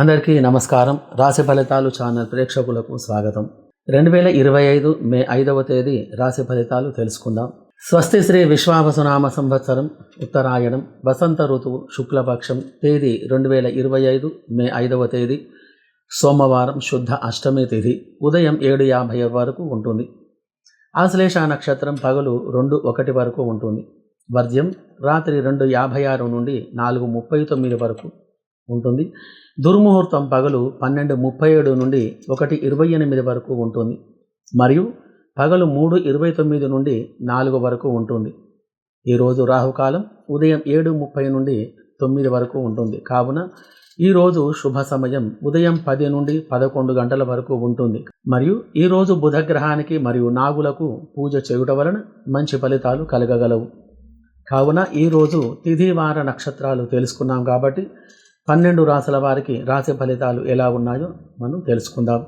అందరికీ నమస్కారం. రాశి ఫలితాలు ఛానల్ ప్రేక్షకులకు స్వాగతం. రెండు వేల ఇరవై ఐదు మే ఐదవ తేదీ రాశి ఫలితాలు తెలుసుకుందాం. స్వస్తి శ్రీ విశ్వావసునామ సంవత్సరం ఉత్తరాయణం వసంత ఋతువు శుక్లపక్షం తేదీ రెండు వేల ఇరవై ఐదు మే ఐదవ తేదీ సోమవారం శుద్ధ అష్టమి తిథి ఉదయం ఏడు యాభై వరకు ఉంటుంది. ఆశ్లేష నక్షత్రం పగలు రెండు ఒకటి వరకు ఉంటుంది. వర్జ్యం రాత్రి రెండు యాభై ఆరు నుండి నాలుగు ముప్పై తొమ్మిది వరకు ఉంటుంది. దుర్ముహూర్తం పగలు పన్నెండు ముప్పై ఏడు నుండి ఒకటి ఇరవై ఎనిమిది వరకు ఉంటుంది. మరియు పగలు మూడు ఇరవై తొమ్మిది నుండి నాలుగు వరకు ఉంటుంది. ఈరోజు రాహుకాలం ఉదయం ఏడు ముప్పై నుండి తొమ్మిది వరకు ఉంటుంది. కావున ఈరోజు శుభ సమయం ఉదయం పది నుండి పదకొండు గంటల వరకు ఉంటుంది. మరియు ఈరోజు బుధగ్రహానికి మరియు నాగులకు పూజ చేయుట వలన మంచి ఫలితాలు కలగగలవు. కావున ఈరోజు తిథి వార నక్షత్రాలు తెలుసుకున్నాం కాబట్టి పన్నెండు రాసుల వారికి రాశి ఫలితాలు ఎలా ఉన్నాయో మనం తెలుసుకుందాం.